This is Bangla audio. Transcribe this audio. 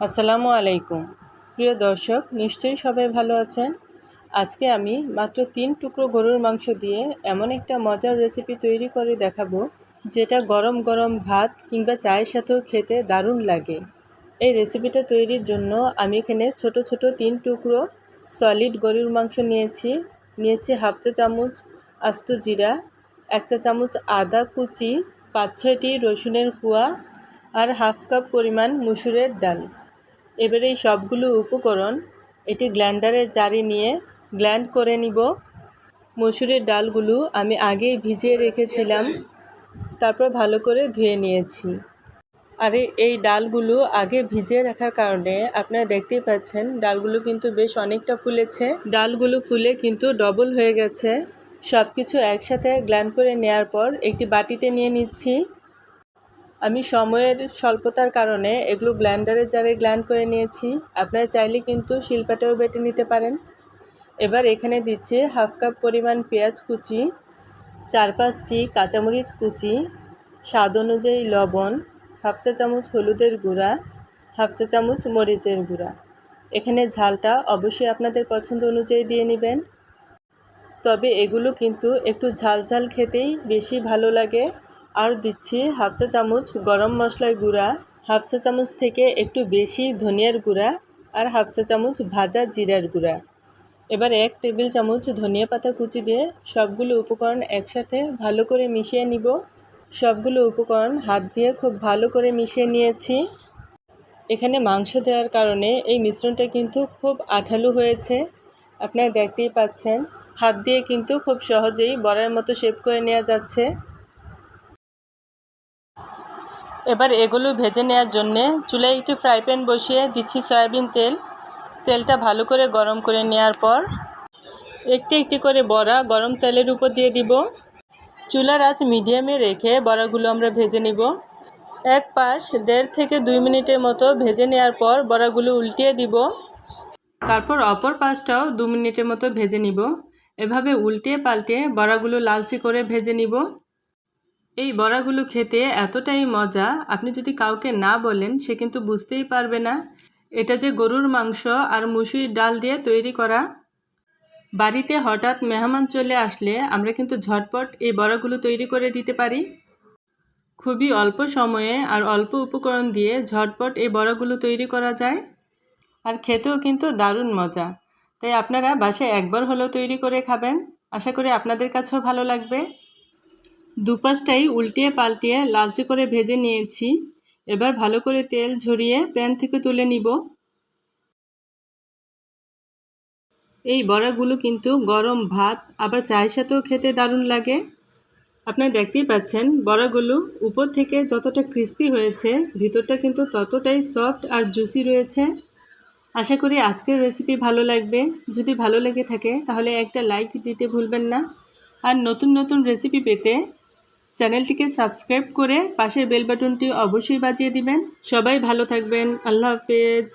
আসসালামু আলাইকুম। প্রিয় দর্শক, নিশ্চয়ই সবাই ভালো আছেন? আজকে আমি মাত্র তিন টুকরো গরুর মাংস দিয়ে এমন একটা মজার রেসিপি তৈরি করে দেখাবো, যেটা গরম গরম ভাত কিংবা চায়ের সাথেও খেতে দারুণ লাগে। এই রেসিপিটা তৈরির জন্য আমি এখানে ছোট ছোট তিন টুকরো সলিড গরুর মাংস নিয়েছি। নিয়েছি হাফ চা চামচ আস্ত জিরা, এক চা চামচ আদা কুচি, পাঁচ ছয়টি রসুনের কুয়া আর হাফ কাপ পরিমাণ মুসুরের ডাল। এবারে এই সবগুলো উপকরণ এটি গ্ল্যান্ডারে জারি নিয়ে গ্ল্যান্ড করে নিব। মসুরের ডালগুলো আমি আগেই ভিজিয়ে রেখেছিলাম। তারপর ভালো করে ধুয়ে নিয়েছি। আর এই ডালগুলো আগে ভিজিয়ে রাখার কারণে আপনারা দেখতেই পাচ্ছেন, ডালগুলো কিন্তু বেশ অনেকটা ফুলেছে। ডালগুলো ফুলে কিন্তু ডবল হয়ে গেছে। সব কিছু একসাথে গ্ল্যান্ড করে নেওয়ার পর একটি বাটিতে নিয়ে নিচ্ছি। আমি সময়ের স্বল্পতার কারণে এগুলো ব্ল্যান্ডারে জারে গ্ল্যান্ড করে নিয়েছি। আপনারা চাইলে কিন্তু শিল্পাটাও বেটে নিতে পারেন। এবার এখানে দিচ্ছে হাফ কাপ পরিমাণ পেঁয়াজ কুচি, চার পাঁচটি কাঁচামরিচ কুচি, স্বাদ অনুযায়ী লবণ হাফ চা চামচ হলুদের গুঁড়া হাফ চা চামচ মরিচের গুঁড়া। এখানে ঝালটা অবশ্যই আপনাদের পছন্দ অনুযায়ী দিয়ে নেবেন। তবে এগুলো কিন্তু একটু ঝাল ঝাল খেতেই বেশি ভালো লাগে। আর দিচ্ছি হাফ চা চামচ গরম মশলার গুঁড়া, হাফ চা চামচ থেকে একটু বেশি ধনিয়ার গুঁড়া আর হাফ চা চামচ ভাজা জিরার গুঁড়া। এবার এক টেবিল চামচ ধনিয়া পাতা কুচি দিয়ে সবগুলো উপকরণ একসাথে ভালো করে মিশিয়ে নিব। সবগুলো উপকরণ হাত দিয়ে খুব ভালো করে মিশিয়ে নিয়েছি। এখানে মাংস দেওয়ার কারণে এই মিশ্রণটা কিন্তু খুব আঠালো হয়েছে। আপনারা দেখতেই পাচ্ছেন, হাত দিয়ে কিন্তু খুব সহজেই বড়ার মতো শেপ করে নেওয়া যাচ্ছে। এবার এগুলো ভেজে নেওয়ার জন্যে চুলায় একটি ফ্রাই প্যান বসিয়ে দিচ্ছি সয়াবিন তেল। তেলটা ভালো করে গরম করে নেওয়ার পর একটি একটি করে বড়া গরম তেলের উপর দিয়ে দিব। চুলার আঁচ মিডিয়ামে রেখে বড়াগুলো আমরা ভেজে নিব। এক পাশ দেড় থেকে দুই মিনিটের মতো ভেজে নেওয়ার পর বড়াগুলো উল্টিয়ে দিব। তারপর অপর পাশটাও দু মিনিটের মতো ভেজে নিব। এভাবে উল্টিয়ে পাল্টে বড়াগুলো লালচে করে ভেজে নিব। এই বড়াগুলো খেতে এতটাই মজা, আপনি যদি কাউকে না বলেন, সে কিন্তু বুঝতেই পারবে না। এটা যে গরুর মাংস আর মুসুরির ডাল দিয়ে তৈরি করা। বাড়িতে হঠাৎ মেহমান চলে আসলে আমরা কিন্তু ঝটপট এই বড়াগুলো তৈরি করে দিতে পারি। খুবই অল্প সময়ে আর অল্প উপকরণ দিয়ে ঝটপট এই বড়াগুলো তৈরি করা যায়। আর খেতেও কিন্তু দারুণ মজা। তাই আপনারা বাসায় একবার হলেও তৈরি করে খাবেন। আশা করি আপনাদের কাছেও ভালো লাগবে। দুপাশটাই উল্টিয়ে পাল্টিয়ে লালচে করে ভেজে নিয়েছি। এবার ভালো করে তেল ঝরিয়ে প্যান থেকে তুলে নিব। এই বড়াগুলো কিন্তু গরম ভাত, আবার চায়ের সাথেও খেতে দারুণ লাগে। আপনারা দেখতেই পাচ্ছেন, বড়াগুলো উপর থেকে যতটা ক্রিস্পি হয়েছে, ভিতরটা কিন্তু ততটাই সফট আর জুসি রয়েছে। আশা করি আজকের রেসিপি ভালো লাগবে। যদি ভালো লেগে থাকে, তাহলে একটা লাইক দিতে ভুলবেন না। আর নতুন নতুন রেসিপি পেতে চ্যানেলটিকে সাবস্ক্রাইব করে পাশের বেল বাটনটি অবশ্যই বাজিয়ে দিবেন। সবাই ভালো থাকবেন। আল্লাহ হাফেজ।